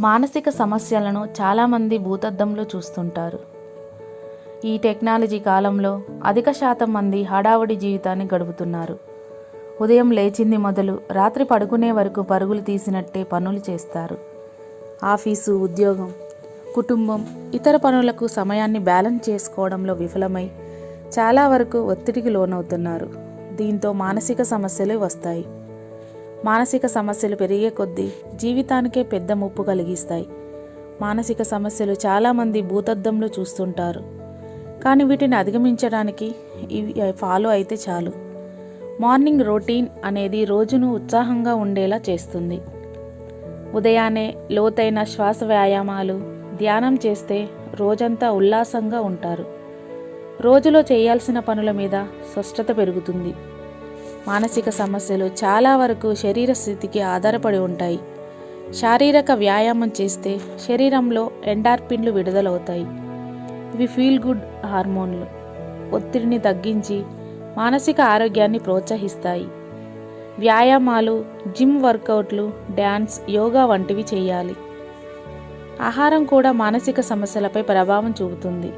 మానసిక సమస్యలను చాలామంది భూతద్దంలో చూస్తుంటారు. ఈ టెక్నాలజీ కాలంలో అధిక శాతం మంది హడావుడి జీవితాన్ని గడుపుతున్నారు. ఉదయం లేచింది మొదలు రాత్రి పడుకునే వరకు పరుగులు తీసినట్టే పనులు చేస్తారు. ఆఫీసు ఉద్యోగం కుటుంబం ఇతర పనులకు సమయాన్ని బ్యాలెన్స్ చేసుకోవడంలో విఫలమై చాలా వరకు ఒత్తిడికి లోనవుతున్నారు. దీంతో మానసిక సమస్యలు వస్తాయి. మానసిక సమస్యలు పెరిగే కొద్దీ జీవితానికే పెద్ద ముప్పు కలిగిస్తాయి. మానసిక సమస్యలు చాలామంది భూతద్దంలో చూస్తుంటారు. కానీ వీటిని అధిగమించడానికి ఇవి ఫాలో అయితే చాలు. మార్నింగ్ రొటీన్ అనేది రోజును ఉత్సాహంగా ఉండేలా చేస్తుంది. ఉదయాన్నే లోతైన శ్వాస వ్యాయామాలు ధ్యానం చేస్తే రోజంతా ఉల్లాసంగా ఉంటారు. రోజులో చేయాల్సిన పనుల మీద స్పష్టత పెరుగుతుంది. మానసిక సమస్యలు చాలా వరకు శరీర స్థితికి ఆధారపడి ఉంటాయి. శారీరక వ్యాయామం చేస్తే శరీరంలో ఎండార్పిన్లు విడుదలవుతాయి. ఇవి ఫీల్ గుడ్ హార్మోన్లు. ఒత్తిడిని తగ్గించి మానసిక ఆరోగ్యాన్ని ప్రోత్సహిస్తాయి. వ్యాయామాలు జిమ్ వర్కౌట్లు డ్యాన్స్ యోగా వంటివి చేయాలి. ఆహారం కూడా మానసిక సమస్యలపై ప్రభావం చూపుతుంది.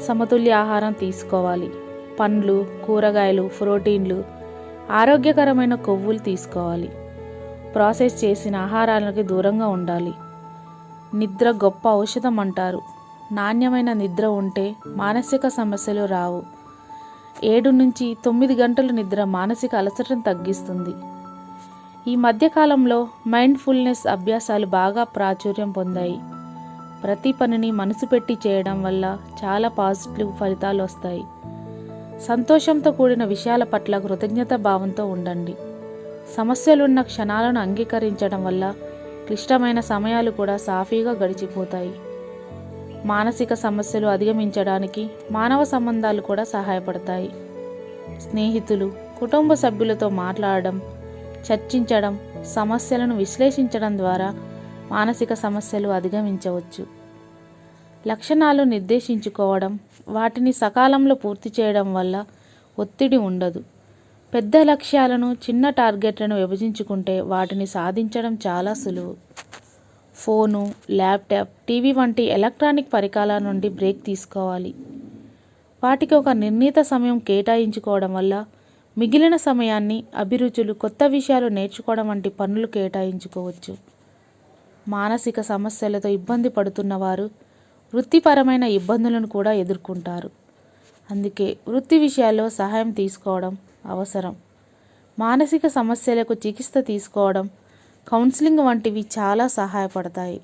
సమతుల్య ఆహారం తీసుకోవాలి. పండ్లు కూరగాయలు ప్రోటీన్లు ఆరోగ్యకరమైన కొవ్వులు తీసుకోవాలి. ప్రాసెస్ చేసిన ఆహారాలకు దూరంగా ఉండాలి. నిద్ర గొప్ప ఔషధం అంటారు. నాణ్యమైన నిద్ర ఉంటే మానసిక సమస్యలు రావు. ఏడు నుంచి తొమ్మిది గంటల నిద్ర మానసిక అలసటను తగ్గిస్తుంది. ఈ మధ్యకాలంలో మైండ్ఫుల్నెస్ అభ్యాసాలు బాగా ప్రాచుర్యం పొందాయి. ప్రతి పనిని మనసు పెట్టి చేయడం వల్ల చాలా పాజిటివ్ ఫలితాలు వస్తాయి. సంతోషంతో కూడిన విషయాల పట్ల కృతజ్ఞత భావంతో ఉండండి. సమస్యలున్న క్షణాలను అంగీకరించడం వల్ల క్లిష్టమైన సమయాలు కూడా సాఫీగా గడిచిపోతాయి. మానసిక సమస్యలు అధిగమించడానికి మానవ సంబంధాలు కూడా సహాయపడతాయి. స్నేహితులు కుటుంబ సభ్యులతో మాట్లాడడం చర్చించడం సమస్యలను విశ్లేషించడం ద్వారా మానసిక సమస్యలు అధిగమించవచ్చు. లక్షణాలు నిర్దేశించుకోవడం వాటిని సకాలంలో పూర్తి చేయడం వల్ల ఒత్తిడి ఉండదు. పెద్ద లక్ష్యాలను చిన్న టార్గెట్లను విభజించుకుంటే వాటిని సాధించడం చాలా సులువు. ఫోను ల్యాప్టాప్ టీవీ వంటి ఎలక్ట్రానిక్ పరికరాల నుండి బ్రేక్ తీసుకోవాలి. వాటికి ఒక నిర్ణీత సమయం కేటాయించుకోవడం వల్ల మిగిలిన సమయాన్ని అభిరుచులు కొత్త విషయాలు నేర్చుకోవడం వంటి పనులు కేటాయించుకోవచ్చు. మానసిక సమస్యలతో ఇబ్బంది పడుతున్న వారు వృత్తిపరమైన ఇబ్బందులను కూడా ఎదుర్కొంటారు. అందుకే వృత్తి విషయాల్లో సహాయం తీసుకోవడం అవసరం. మానసిక సమస్యలకు చికిత్స తీసుకోవడం కౌన్సిలింగ్ వంటివి చాలా సహాయపడతాయి.